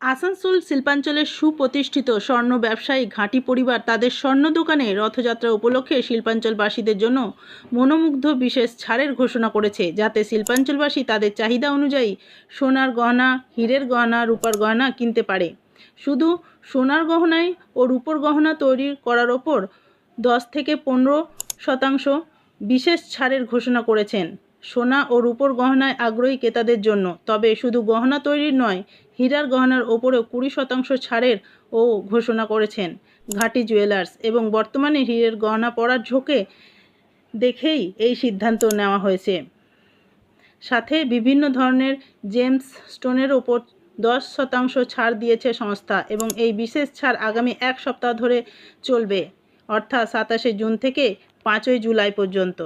আসানসোল শিল্পাঞ্চলের সুপ্রতিষ্ঠিত স্বর্ণ ব্যবসায়ী ঘাঁটি পরিবার তাদের স্বর্ণ দোকানে রথযাত্রা উপলক্ষে শিল্পাঞ্চলবাসীদের জন্য মনোমুগ্ধ বিশেষ ছাড়ের ঘোষণা করেছে, যাতে শিল্পাঞ্চলবাসী তাদের চাহিদা অনুযায়ী সোনার গহনা, হীরের গহনা, রূপার গহনা কিনতে পারে। শুধু সোনার গহনায় ও রূপোর গহনা তৈরি করার ওপর দশ থেকে পনেরো শতাংশ বিশেষ ছাড়ের ঘোষণা করেছেন। সোনা ও রূপোর গহনায় আগ্রহী ক্রেতাদের জন্য। তবে শুধু গহনা তৈরির নয়, হীরার গহনার ওপরেও কুড়ি শতাংশ ছাড়ের ও ঘোষণা করেছেন ঘাটি জুয়েলার্স এবং বর্তমানে হীরের গহনা পরার ঝোঁকে দেখেই এই সিদ্ধান্ত নেওয়া হয়েছে। সাথে বিভিন্ন ধরনের জেমস স্টোনের ওপর দশ শতাংশ ছাড় দিয়েছে সংস্থা এবং এই বিশেষ ছাড় আগামী এক সপ্তাহ ধরে চলবে, অর্থাৎ সাতাশে জুন থেকে পাঁচই জুলাই পর্যন্ত।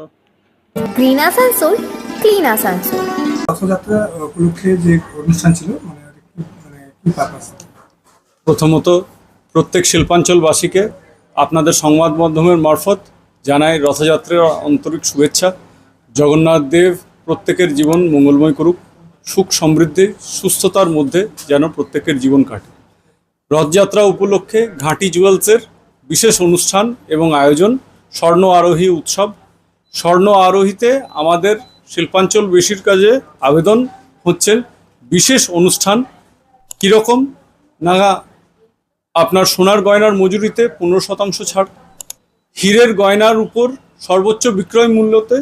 গ্রিন আসানসোল ক্লিন আসানসোল রথযাত্রা উপলক্ষে যে অনুষ্ঠান ছিল মানে মানে প্রথমত প্রত্যেক শিল্পাঞ্চলবাসীকে আপনাদের সংবাদ মাধ্যমের মারফত জানাই রথযাত্রার আন্তরিক শুভেচ্ছা। জগন্নাথ দেব প্রত্যেকের জীবন মঙ্গলময় করুক সুখ সমৃদ্ধি সুস্থতার মধ্যে যেন প্রত্যেকের জীবন কাটে। রথযাত্রা উপলক্ষে ঘাঁটি জুয়েলসের বিশেষ অনুষ্ঠান এবং আয়োজন স্বর্ণ আরোহী উৎসব স্বর্ণ আরোহীতে আমাদের শিল্পাঞ্চল বেশির কাজে আবেদন হচ্ছে। বিশেষ অনুষ্ঠান কীরকম? না আপনার সোনার গয়নার মজুরিতে পনেরো শতাংশ ছাড়। হীরের গয়নার উপর সর্বোচ্চ বিক্রয় মূল্যতে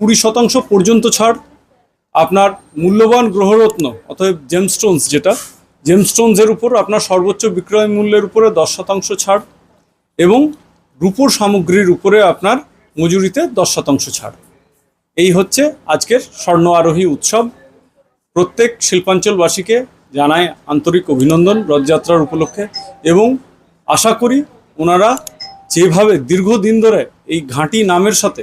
কুড়ি শতাংশ পর্যন্ত ছাড়। আপনার মূল্যবান গ্রহরত্ন, অতএব জেমস্টোনস যেটা জেমস্টোনসের উপর আপনার সর্বোচ্চ বিক্রয় মূল্যের উপরে দশ শতাংশ ছাড় এবং রূপোর সামগ্রীর উপরে আপনার মজুরিতে দশ শতাংশ ছাড়। এই হচ্ছে আজকের স্বর্ণ আরোহী উৎসব। প্রত্যেক শিল্পাঞ্চলবাসীকে জানাই আন্তরিক অভিনন্দন রথযাত্রার উপলক্ষে এবং আশা করি ওনারা যেভাবে দীর্ঘদিন ধরে এই ঘাঁটি নামের সাথে,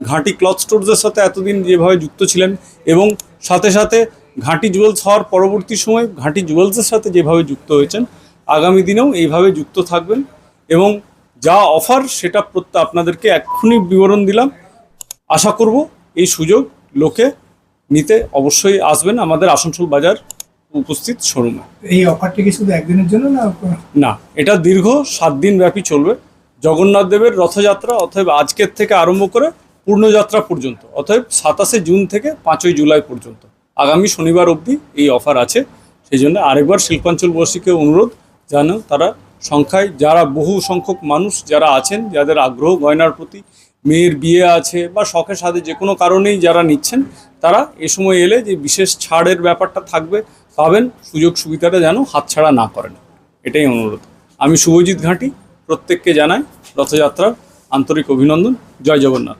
ঘাঁটি ক্লথ স্টোরসের সাথে এতদিন যেভাবে যুক্ত ছিলেন এবং সাথে সাথে ঘাঁটি জুয়েলস হওয়ার পরবর্তী সময় ঘাঁটি জুয়েলসের সাথে যেভাবে যুক্ত হয়েছেন, আগামী দিনেও এইভাবে যুক্ত থাকবেন এবং যা অফার সেটা প্রত্যেক আপনাদেরকে এক্ষুনি বিবরণ দিলাম। আশা করব এই সুযোগ লোকে নিতে অবশ্যই আসবেন আমাদের আসানসোল বাজার উপস্থিত শোরুমে। এই অফারটি কি শুধু একদিনের জন্য না না এটা দীর্ঘ সাত দিন ব্যাপী চলবে। জগন্নাথ দেবের রথযাত্রা অতএব আজকের থেকে আরম্ভ করে পূর্ণযাত্রা পর্যন্ত অতএব সাতাশে জুন থেকে পাঁচই জুলাই পর্যন্ত। আগামী শনিবার অবধি এই অফার আছে। সেই জন্য আরেকবার শিল্পাঞ্চলবাসীকে অনুরোধ যেন তারা সংখ্যায়, যারা বহু সংখ্যক মানুষ যারা আছেন, যাদের আগ্রহ গয়নার প্রতি, মেয়ের বিয়ে আছে বা শখের সাথে যে কোনো কারণেই যারা নিচ্ছেন, তারা এ সময় এলে যে বিশেষ ছাড়ের ব্যাপারটা থাকবে, পাবেন, সুযোগ সুবিধাটা যেন হাতছাড়া না করেন। এটাই অনুরোধ। আমি শুভজিৎ ঘাঁটি, প্রত্যেককে জানাই রথযাত্রার আন্তরিক অভিনন্দন। জয় জগন্নাথ।